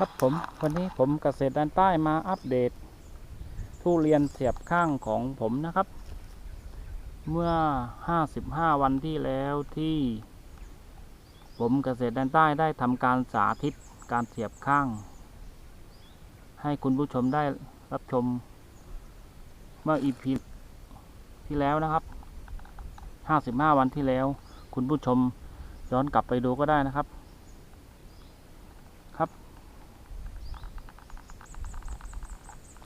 ครับผมวันนี้ผมเกษตรด้านใต้มาอัปเดต ทุเรียนเสียบข้างของผมนะครับ เมื่อ 55 วันที่แล้วที่ ผมเกษตรด้านใต้ได้ทำการสาธิตการเสียบข้าง ให้คุณผู้ชมได้รับชม เมื่อ EP ที่แล้วนะครับ 55 วันที่แล้ว คุณผู้ชมย้อนกลับไปดูก็ได้นะครับ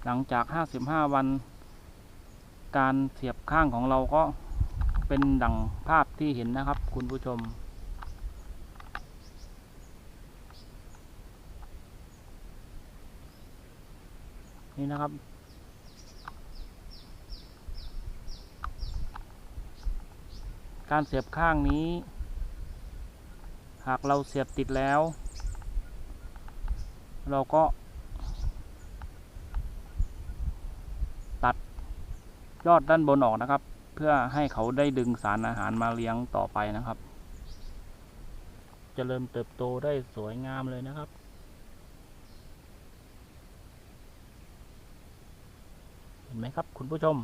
หลังจาก 55 วัน การเสียบข้างของเราก็เป็นดังภาพที่เห็นนะครับ คุณผู้ชม นี่นะครับการเสียบข้างนี้ หากเราเสียบติดแล้ว เราก็ ตัด ยอดด้านบนออกนะครับ เพื่อให้เขาได้ดึงสารอาหารมาเลี้ยงต่อไปนะครับจเจริญเติบโตได้สวยงามเลยนะครับเห็นไหมครับ คุณผู้ชม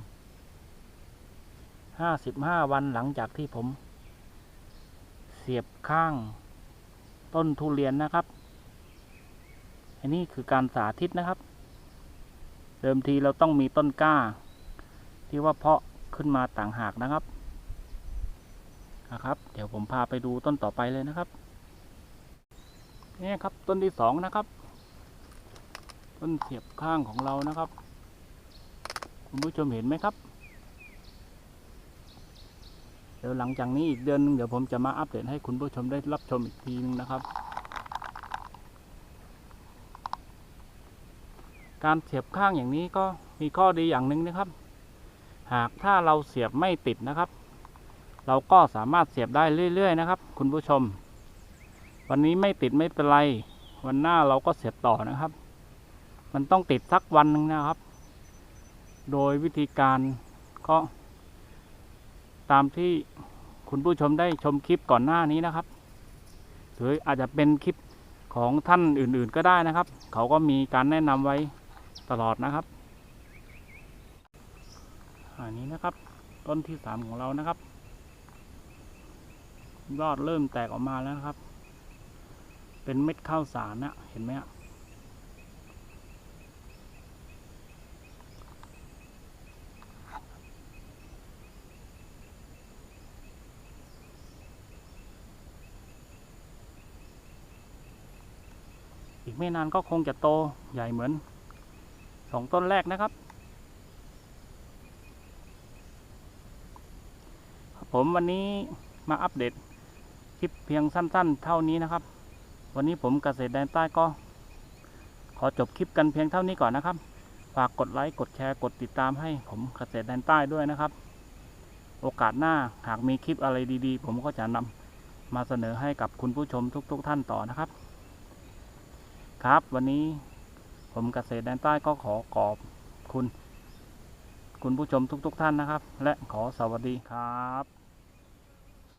ห้าสิบห้าวันหลังจากที่ผม เสียบข้าง ต้นทุเรียนนะครับ อันนี้คือการสาธิตนะครับ เดิมทีเราต้องมีต้นกล้า ที่ว่าเพาะขึ้นมาต่างหากนะครับนะครับ เดี๋ยวผมพาไปดูต้นต่อไปเลยนะครับนี่ครับต้นที่สองนะครับ ต้นเสียบข้างของเรานะครับ คุณผู้ชมเห็นไหมครับ เดี๋ยวหลังจากนี้อีกเดือนหนึงเดี๋ยวผมจะมาอัปเดตให้คุณผู้ชมได้รับชมอีกทีนึงนะครับ การเสียบข้างอย่างนี้ก็มีข้อดีอย่างหนึ่งนะครับ หากถ้าเราเสียบไม่ติดนะครับ เราก็สามารถเสียบได้เรื่อย ๆ นะครับ คุณผู้ชม วันนี้ไม่ติดไม่เป็นไร วันหน้าเราก็เสียบต่อนะครับ มันต้องติดสักวันหนึ่งนะครับ โดยวิธีการก็ ตามที่คุณผู้ชมได้ชมคลิปก่อนหน้านี้นะครับ หรืออาจจะเป็นคลิปของท่านอื่นๆก็ได้นะครับ เขาก็มีการแนะนำไว้ตลอดนะครับ อันนี้นะครับ ต้นที่สามของเรานะครับ ยอดเริ่มแตกออกมาแล้วนะครับ เป็นเม็ดข้าวสารนะเห็นไหมฮะอีกไม่นานก็คงจะโตใหญ่เหมือนสองต้นแรกนะครับ ผมวันนี้มาอัปเดตคลิปเพียงสั้น ๆ เท่านี้นะครับ วันนี้ผมเกษตรแดนใต้ก็ ขอจบคลิปกันเพียงเท่านี้ก่อนนะครับ ฝากกดไลค์กดแชร์กดติดตามให้ผมเกษตรแดนใต้ด้วยนะครับ โอกาสหน้าหากมีคลิปอะไรดีๆ ผมก็จะนำมาเสนอให้กับคุณผู้ชมทุก ๆ ท่านต่อนะครับ ครับวันนี้ผมเกษตรแดนใต้ก็ขอขอบคุณ คุณผู้ชมทุก ๆ ท่านนะครับ และขอสวัสดีครับ